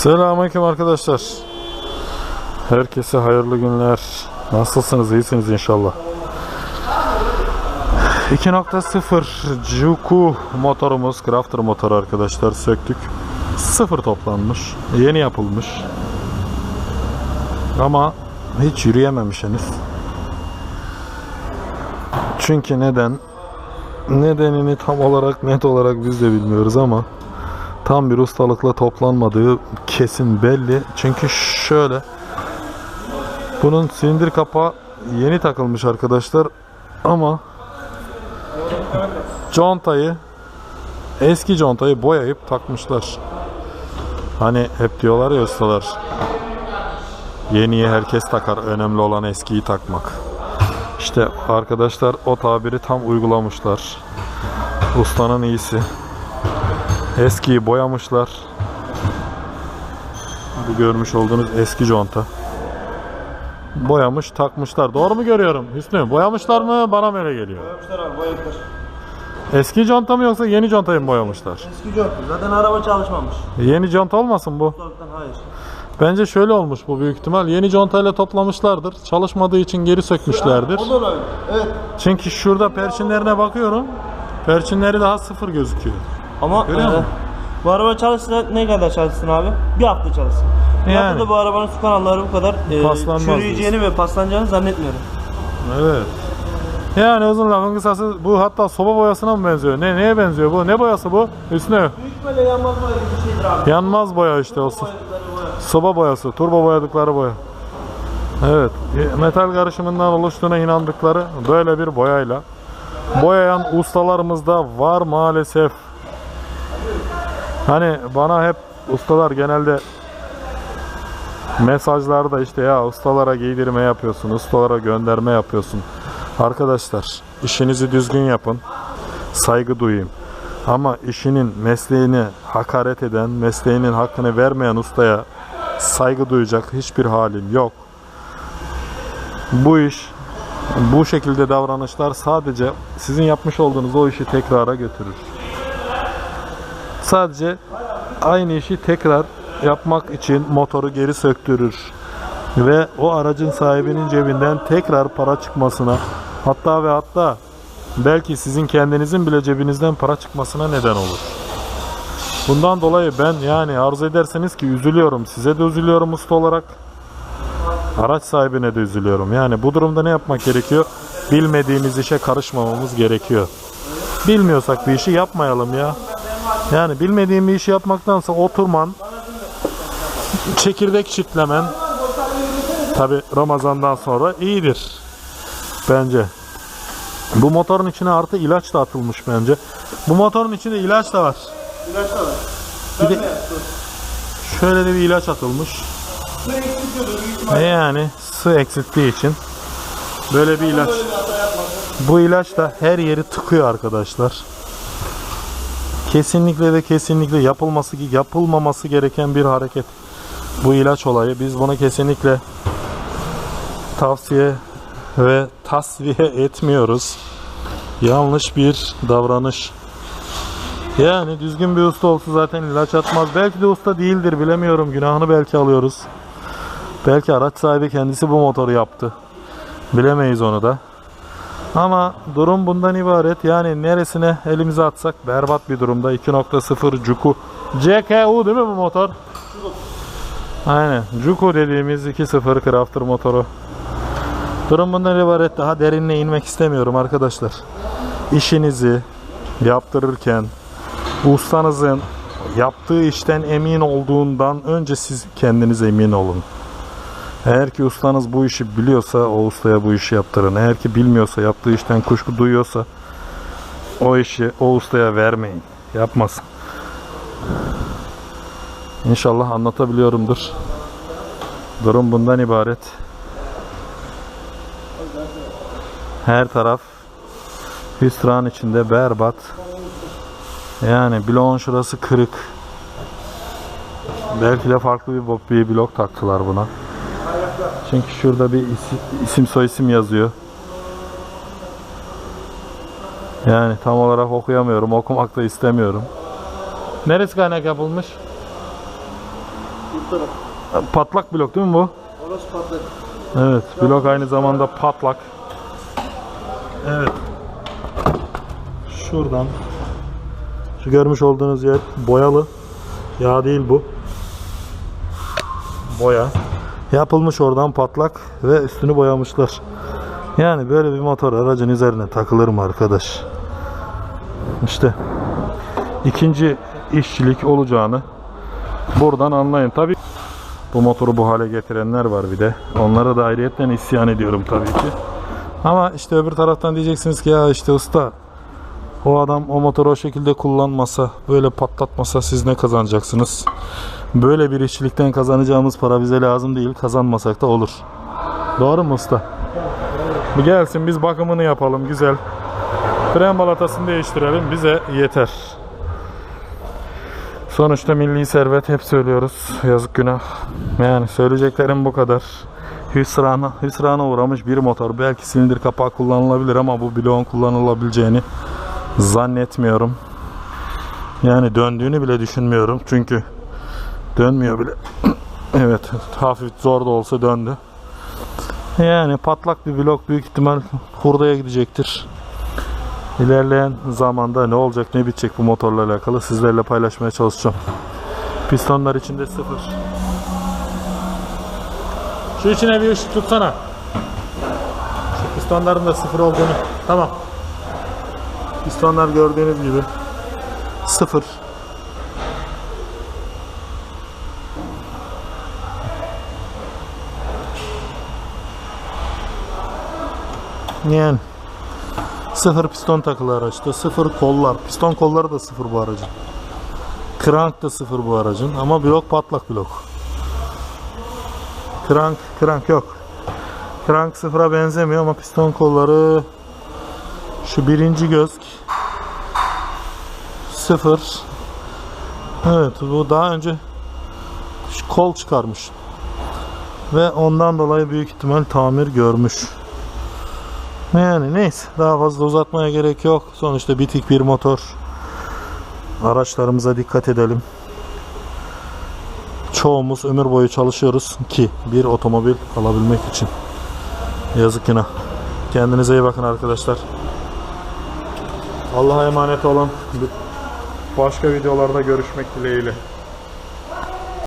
Selamünaleyküm arkadaşlar. Herkese hayırlı günler. Nasılsınız? İyisiniz inşallah. 2.0 Juku motorumuz, Crafter motoru arkadaşlar söktük. Sıfır toplanmış. Yeni yapılmış. Ama hiç yürüyememiş henüz. Çünkü neden? Nedenini tam olarak net olarak biz de bilmiyoruz ama tam bir ustalıkla toplanmadığı kesin belli. Çünkü şöyle bunun silindir kapağı yeni takılmış arkadaşlar ama contayı eski contayı boyayıp takmışlar. Hani hep diyorlar ya ustalar yeniyi herkes takar önemli olan eskiyi takmak. İşte arkadaşlar o tabiri tam uygulamışlar. Ustanın iyisi. Eskiyi boyamışlar. Bu görmüş olduğunuz eski conta. Boyamış takmışlar. Doğru mu görüyorum Hüsnü? Boyamışlar mı? Bana mı öyle geliyor? Boyamışlar abi boyamışlar. Eski conta mı yoksa yeni contayı mı boyamışlar? Eski jant. Zaten araba çalışmamış. Yeni conta olmasın bu? Hayır. Bence şöyle olmuş bu büyük ihtimal. Yeni contayla toplamışlardır. Çalışmadığı için geri sökmüşlerdir. O da olabilir. Evet. Çünkü şurada perçinlerine bakıyorum. Perçinleri daha sıfır gözüküyor. Ama musun? bu araba çalışsa ne kadar çalışsın abi? Bir hafta çalışsın. Bir Yani. haftada bu arabanın su kanalları bu kadar e, Paslanmaz çürüyeceğini ve paslanacağını zannetmiyorum. Evet. Yani uzun lafın kısası bu hatta soba boyasına mı benziyor? Ne neye benziyor bu? Ne boyası bu? Üstüne Büyük ihtimalle yanmaz boya gibi bir şeydir abi. yanmaz boya işte o. Boyadıkları boya. Soba boyası, turbo boyadıkları boya. Evet, metal karışımından oluştuğuna inandıkları böyle bir boyayla boyayan ustalarımız da var maalesef. Hani bana hep ustalar genelde mesajlarda işte ya ustalara giydirme yapıyorsun, ustalara gönderme yapıyorsun. Arkadaşlar işinizi düzgün yapın, saygı duyayım. Ama işinin, mesleğini hakaret eden, mesleğinin hakkını vermeyen ustaya saygı duyacak hiçbir halim yok. Bu iş, bu şekilde davranışlar sadece sizin yapmış olduğunuz o işi tekrara götürür. Sadece aynı işi tekrar yapmak için motoru geri söktürür ve o aracın sahibinin cebinden tekrar para çıkmasına hatta ve hatta belki sizin kendinizin bile cebinizden para çıkmasına neden olur. Bundan dolayı ben yani arzu ederseniz ki üzülüyorum. Size de üzülüyorum usta olarak. Araç sahibine de üzülüyorum. Yani bu durumda ne yapmak gerekiyor? Bilmediğimiz işe karışmamamız gerekiyor. Bilmiyorsak bir işi yapmayalım ya. Yani bilmediğim bir işi yapmaktansa oturman, çekirdek çitlemen tabi Ramazan'dan sonra iyidir. Bence. Bu motorun içine artı ilaç da atılmış bence. Bu motorun içinde ilaç da var. İlaç da var. Bir de şöyle de bir ilaç atılmış. Su eksiltiyordur büyük ihtimalle. E yani su eksilttiği için böyle bir ilaç. Bu ilaç da her yeri tıkıyor arkadaşlar. Kesinlikle ve kesinlikle yapılması yapılmaması gereken bir hareket. Bu ilaç olayı. Biz bunu kesinlikle tavsiye ve tasfiye etmiyoruz. Yanlış bir davranış. Yani düzgün bir usta olsa zaten ilaç atmaz. Belki de usta değildir bilemiyorum. Günahını belki alıyoruz. Belki araç sahibi kendisi bu motoru yaptı. Bilemeyiz onu da. Ama durum bundan ibaret. Yani neresine elimizi atsak berbat bir durumda. 2.0 Juku. CKU değil mi bu motor? Aynen. Juku dediğimiz 2.0 Crafter motoru. Durum bundan ibaret. Daha derinine inmek istemiyorum arkadaşlar. İşinizi yaptırırken ustanızın yaptığı işten emin olduğundan önce siz kendiniz emin olun. Eğer ki ustanız bu işi biliyorsa o ustaya bu işi yaptırın. Eğer ki bilmiyorsa yaptığı işten kuşku duyuyorsa o işi o ustaya vermeyin. Yapmasın. İnşallah anlatabiliyorumdur. Durum bundan ibaret. Her taraf hüsran içinde berbat. Yani bloğun şurası kırık. Belki de farklı bir, bir blok taktılar buna. Çünkü şurada bir isim, isim soy isim yazıyor. Yani tam olarak okuyamıyorum. Okumak da istemiyorum. Neresi kaynak yapılmış? Bu taraf. Patlak blok değil mi bu? Orası patlak. Evet, blok aynı zamanda patlak. Evet. Şuradan şu görmüş olduğunuz yer boyalı. Yağ değil bu. Boya. Yapılmış oradan patlak ve üstünü boyamışlar. Yani böyle bir motor aracın üzerine takılır mı arkadaş? İşte ikinci işçilik olacağını buradan anlayın. Tabii bu motoru bu hale getirenler var bir de. Onlara da ayrıyetten isyan ediyorum tabii ki. Ama işte öbür taraftan diyeceksiniz ki ya işte usta o adam o motoru o şekilde kullanmasa, böyle patlatmasa siz ne kazanacaksınız? Böyle bir işçilikten kazanacağımız para bize lazım değil. Kazanmasak da olur. Doğru mu usta? Bu gelsin biz bakımını yapalım güzel. Fren balatasını değiştirelim bize yeter. Sonuçta milli servet hep söylüyoruz. Yazık günah. Yani söyleyeceklerim bu kadar. Hüsrana, hüsrana uğramış bir motor. Belki silindir kapağı kullanılabilir ama bu bloğun kullanılabileceğini zannetmiyorum. Yani döndüğünü bile düşünmüyorum. Çünkü dönmüyor bile. evet hafif zor da olsa döndü. Yani patlak bir blok büyük ihtimal hurdaya gidecektir. İlerleyen zamanda ne olacak ne bitecek bu motorla alakalı sizlerle paylaşmaya çalışacağım. Pistonlar içinde sıfır. Şu içine bir ışık tutsana. Şu pistonların da sıfır olduğunu. Tamam. Pistonlar gördüğünüz gibi sıfır. Yani Sıfır piston takılı araçta. Sıfır kollar. Piston kolları da sıfır bu aracın. Krank da sıfır bu aracın. Ama blok patlak blok. Krank, krank yok. Krank sıfıra benzemiyor ama piston kolları şu birinci göz sıfır. Evet bu daha önce kol çıkarmış. Ve ondan dolayı büyük ihtimal tamir görmüş. Yani neyse daha fazla uzatmaya gerek yok. Sonuçta bitik bir motor. Araçlarımıza dikkat edelim. Çoğumuz ömür boyu çalışıyoruz ki bir otomobil alabilmek için. Yazık yine. Kendinize iyi bakın arkadaşlar. Allah'a emanet olun. Başka videolarda görüşmek dileğiyle.